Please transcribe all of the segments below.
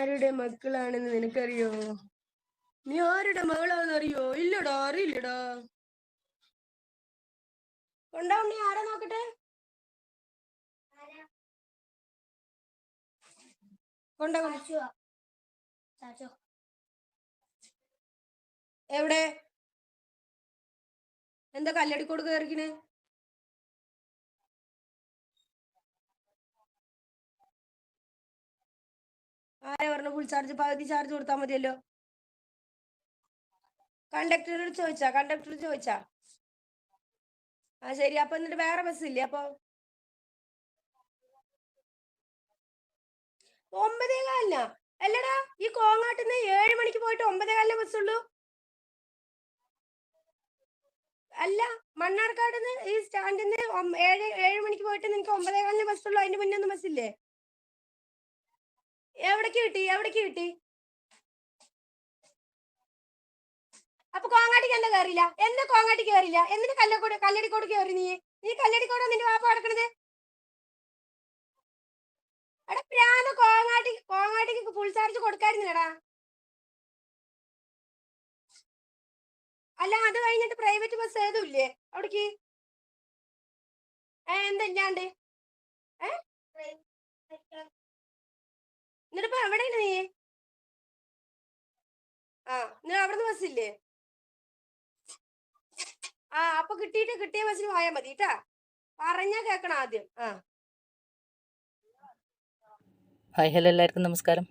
ആരുടെ മക്കളാണെന്ന് നിനക്കറിയോ? നീ ആരുടെ മകളാണെന്ന് അറിയോ ഇല്ലടാ അറിയില്ലടാ. ഉണ്ടാവും നീ ആരാ നോക്കട്ടെ? എവിടെ? എന്താ കല്ലടിക്കോട് കയറിക്കണ് പറഞ്ഞു ഫുൾ ചാർജ് പകുതി ചാർജ് കൊടുത്താൽ മതിയല്ലോ? കണ്ടക്ടറോട് ചോദിച്ചാ കണ്ടക്ടറോട് ചോദിച്ചാ ആ ശരി. അപ്പൊ എന്നിട്ട് വേറെ ബസ് ഇല്ലേ? അപ്പൊ? ഒമ്പതേ കാലിന? അല്ലടാ ഈ കോങ്ങാട്ടിന്ന് ഏഴ് മണിക്ക് പോയിട്ട് ഒമ്പതേ കാലിലെ ബസ് ഉള്ളൂ? അല്ല മണ്ണാർക്കാട് ഈ സ്റ്റാൻഡിൽ നിന്ന് ഏഴ് ഏഴ് മണിക്ക് പോയിട്ട് നിനക്ക് ഒമ്പതേ കാലിന് ബസ് ഉള്ളൂ? അതിന്റെ മുന്നേ ഒന്നും ബസ് ഇല്ലേ? എവിടേക്ക് കിട്ടി? എവിടേക്ക് കിട്ടി? അപ്പൊ കോങ്ങാട്ടിക്ക് എന്താ കയറിയില്ല എന്താ കോങ്ങാട്ടി കയറിയില്ല എന്തിനു കല്ലക്കോട് കല്ലടിക്കോട് കയറി നീ? നീ കല്ലടിക്കോട് നിന്റെ വാപ്പ കിടക്കണത്? എടാ പ്രാന്ത് കോങ്ങാട്ടി കോങ്ങാട്ടിക്ക് ഫുൾ ചാർജ് കൊടുക്കായിരുന്നില്ലടാ. അല്ല അത് കഴിഞ്ഞിട്ട് പ്രൈവറ്റ് ബസ് ഏതും ഇല്ലേ അവിടേക്ക്? ഏ എന്തല്ലാണ്ട് ഏ? നീ ആ നീ അവിടുന്ന് ബസ് ഇല്ലേ? ആ അപ്പൊ കിട്ടിയിട്ട് കിട്ടിയ ബസ്സിൽ പോയാൽ മതി കേട്ടാ പറഞ്ഞാ കേക്കണം ആദ്യം. ആ. ഹായ് ഹലോ എല്ലാവർക്കും നമസ്കാരം.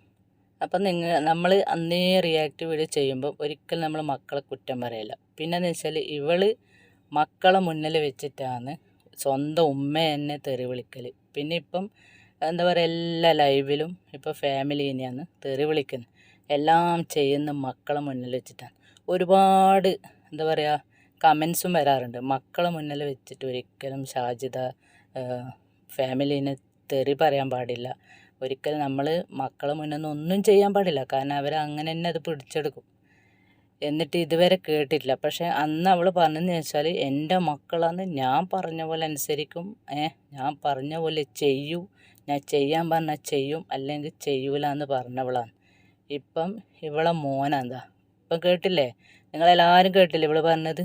അപ്പം നിങ്ങൾ നമ്മൾ അന്നേ റിയാക്ട് വീഡിയോ ചെയ്യുമ്പോൾ ഒരിക്കലും നമ്മൾ മക്കളെ കുറ്റം പറയില്ല. പിന്നെന്ന് വെച്ചാൽ ഇവൾ മക്കളെ മുന്നിൽ വെച്ചിട്ടാണ് സ്വന്തം ഉമ്മ എന്നെ തെറി വിളിക്കൽ പിന്നെ ഇപ്പം എന്താ പറയുക എല്ലാ ലൈവിലും ഇപ്പോൾ ഫാമിലി തന്നെയാണ് തെറി വിളിക്കുന്നത് എല്ലാം ചെയ്യുന്ന മക്കളെ മുന്നിൽ വെച്ചിട്ടാണ്. ഒരുപാട് എന്താ പറയുക കമൻസും വരാറുണ്ട്. മക്കളെ മുന്നിൽ വെച്ചിട്ട് ഒരിക്കലും ഷാജിത ഫാമിലീനെ തെറി പറയാൻ പാടില്ല. ഒരിക്കലും നമ്മൾ മക്കളെ മുന്നിൽ നിന്ന് ഒന്നും ചെയ്യാൻ പാടില്ല. കാരണം അവർ അങ്ങനെ തന്നെ അത് പിടിച്ചെടുക്കും. എന്നിട്ട് ഇതുവരെ കേട്ടിട്ടില്ല. പക്ഷേ അന്ന് അവൾ പറഞ്ഞതെന്ന് വെച്ചാൽ എന്റെ മക്കളാന്ന് ഞാൻ പറഞ്ഞ പോലെ അനുസരിക്കും. ഏ ഞാൻ പറഞ്ഞ പോലെ ചെയ്യൂ. ഞാൻ ചെയ്യാൻ പറഞ്ഞാൽ ചെയ്യും. അല്ലെങ്കിൽ ചെയ്യൂല എന്ന് പറഞ്ഞവളാണ്. ഇപ്പം ഇവളെ മോനെന്താ? ഇപ്പം കേട്ടില്ലേ? നിങ്ങളെല്ലാവരും കേട്ടില്ലേ ഇവൾ പറഞ്ഞത്?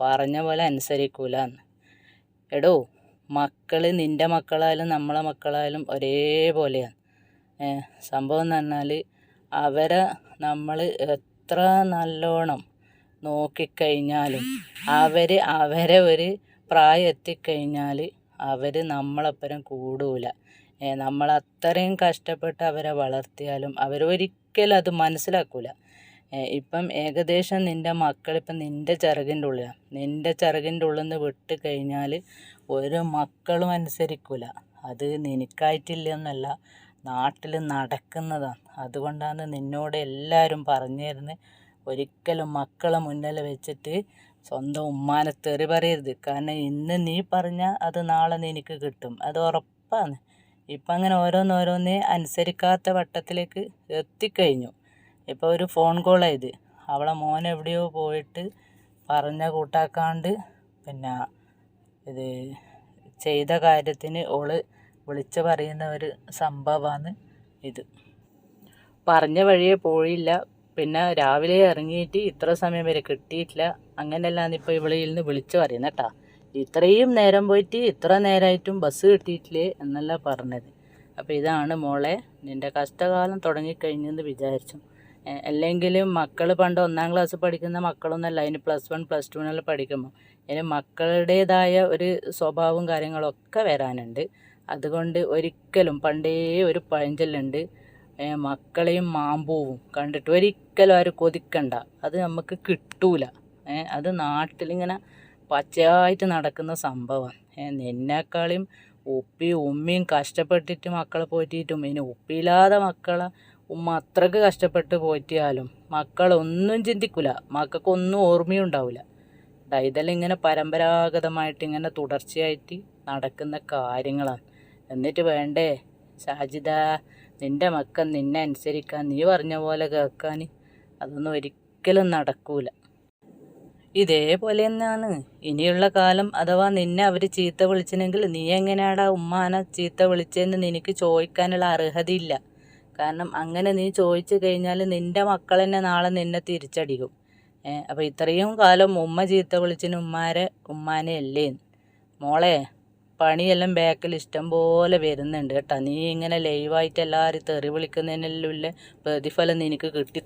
പറഞ്ഞ പോലെ അനുസരിക്കൂല എന്ന് എടോ മക്കൾ നിന്റെ മക്കളായാലും നമ്മളെ മക്കളായാലും ഒരേപോലെയാണ്. സംഭവം എന്ന് പറഞ്ഞാൽ അവരെ നമ്മൾ എത്ര നല്ലോണം നോക്കിക്കഴിഞ്ഞാലും അവർ അവരെ ഒരു പ്രായം എത്തിക്കഴിഞ്ഞാൽ അവർ നമ്മളപ്പുറം കൂടൂല നമ്മളത്രയും കഷ്ടപ്പെട്ട് അവരെ വളർത്തിയാലും അവർ ഒരിക്കലും അത് മനസ്സിലാക്കൂല. ഇപ്പം ഏകദേശം നിന്റെ മക്കളിപ്പം നിന്റെ ചിറകിന്റെ ഉള്ളിലാണ് നിന്റെ ചിറകിന്റെ ഉള്ളിൽ നിന്ന് വിട്ട് കഴിഞ്ഞാൽ ഒരു മക്കളും അനുസരിക്കൂല. അത് നിനക്കായിട്ടില്ല എന്നല്ല നാട്ടിൽ നടക്കുന്നതാണ്. അതുകൊണ്ടാണ് നിന്നോട് എല്ലാവരും പറഞ്ഞു തരുന്നത് ഒരിക്കലും മക്കളെ മുന്നിൽ വെച്ചിട്ട് സ്വന്തം ഉമ്മാനെ തെറി പറയരുത്. കാരണം ഇന്ന് നീ പറഞ്ഞാൽ അത് നാളെ നിനക്ക് കിട്ടും. അത് ഉറപ്പാണ്. ഇപ്പം അങ്ങനെ ഓരോന്നോരോന്നേ അനുസരിക്കാത്ത വട്ടത്തിലേക്ക് എത്തിക്കഴിഞ്ഞു. ഇപ്പോൾ ഒരു ഫോൺ കോളായത് അവളെ മോൻ എവിടെയോ പോയിട്ട് പറഞ്ഞ കൂട്ടാക്കാണ്ട് പിന്നെ ഇത് ചെയ്ത കാര്യത്തിന് ഓൾ വിളിച്ച് പറയുന്ന ഒരു സംഭവമാണ് ഇത്. പറഞ്ഞ വഴിയെ പോയില്ല. പിന്നെ രാവിലെ ഇറങ്ങിയിട്ട് ഇത്ര സമയം വരെ കിട്ടിയിട്ടില്ല. അങ്ങനെയല്ലാന്ന് ഇപ്പോൾ ഇവളിൽ നിന്ന് വിളിച്ച് പറയുന്നത് കേട്ടാ ഇത്രയും നേരം പോയിട്ട് ഇത്ര നേരമായിട്ടും ബസ് കിട്ടിയിട്ടില്ലേ എന്നല്ല പറഞ്ഞത്. അപ്പോൾ ഇതാണ് മോളെ നിന്റെ കഷ്ടകാലം തുടങ്ങിക്കഴിഞ്ഞെന്ന് വിചാരിച്ചു. അല്ലെങ്കിലും മക്കൾ പണ്ട് ഒന്നാം ക്ലാസ് പഠിക്കുന്ന മക്കളൊന്നുമല്ല അതിന് പ്ലസ് വൺ പ്ലസ് ടുവിനെല്ലാം പഠിക്കുമ്പോൾ അതിന് മക്കളുടേതായ ഒരു സ്വഭാവവും കാര്യങ്ങളൊക്കെ വരാനുണ്ട്. അതുകൊണ്ട് ഒരിക്കലും പണ്ടേ ഒരു പഴഞ്ചൊല്ലുണ്ട് മക്കളെയും മാമ്പൂവും കണ്ടിട്ട് ഒരിക്കലും ആരും കൊതിക്കണ്ട. അത് നമുക്ക് കിട്ടൂല. അത് നാട്ടിലിങ്ങനെ പച്ചയായിട്ട് നടക്കുന്ന സംഭവമാണ്. നിന്നേക്കാളും ഉപ്പി ഉമ്മയും കഷ്ടപ്പെട്ടിട്ട് മക്കളെ പോറ്റിയിട്ടും ഇനി ഉപ്പിയില്ലാതെ മക്കളെ ഉമ്മ അത്രയ്ക്ക് കഷ്ടപ്പെട്ട് പോറ്റിയാലും മക്കളൊന്നും ചിന്തിക്കില്ല മക്കൾക്കൊന്നും ഓർമ്മയും ഉണ്ടാവില്ല ഇതെല്ലാം ഇങ്ങനെ പരമ്പരാഗതമായിട്ട് ഇങ്ങനെ തുടർച്ചയായിട്ട് നടക്കുന്ന കാര്യങ്ങളാണ്. എന്നിട്ട് വേണ്ടേ? ഷാജിദ നിന്റെ മക്കൾ നിന്നെ അനുസരിക്കാൻ നീ പറഞ്ഞ പോലെ കേൾക്കാൻ അതൊന്നും ഒരിക്കലും നടക്കൂല. ഇതേപോലെ തന്നെയാണ് ഇനിയുള്ള കാലം അഥവാ നിന്നെ അവർ ചീത്ത വിളിച്ചിനെങ്കിൽ നീ എങ്ങനെയാടാ ഉമ്മാനെ ചീത്ത വിളിച്ചതെന്ന് നിനക്ക് ചോദിക്കാനുള്ള അർഹതയില്ല. കാരണം അങ്ങനെ നീ ചോദിച്ചു കഴിഞ്ഞാൽ നിന്റെ മക്കൾ തന്നെ നാളെ നിന്നെ തിരിച്ചടിക്കും. അപ്പോൾ ഇത്രയും കാലം ഉമ്മ ചീത്ത വിളിച്ചിന് ഉമ്മാരെ ഉമ്മാനെ അല്ലേ മോളെ പണിയെല്ലാം ബാക്കിൽ ഇഷ്ടം പോലെ വരുന്നുണ്ട് കേട്ടോ. നീ ഇങ്ങനെ ലൈവായിട്ട് എല്ലാവരും തെറി വിളിക്കുന്നതിനെല്ലാം പ്രതിഫലം നിനക്ക് കിട്ടി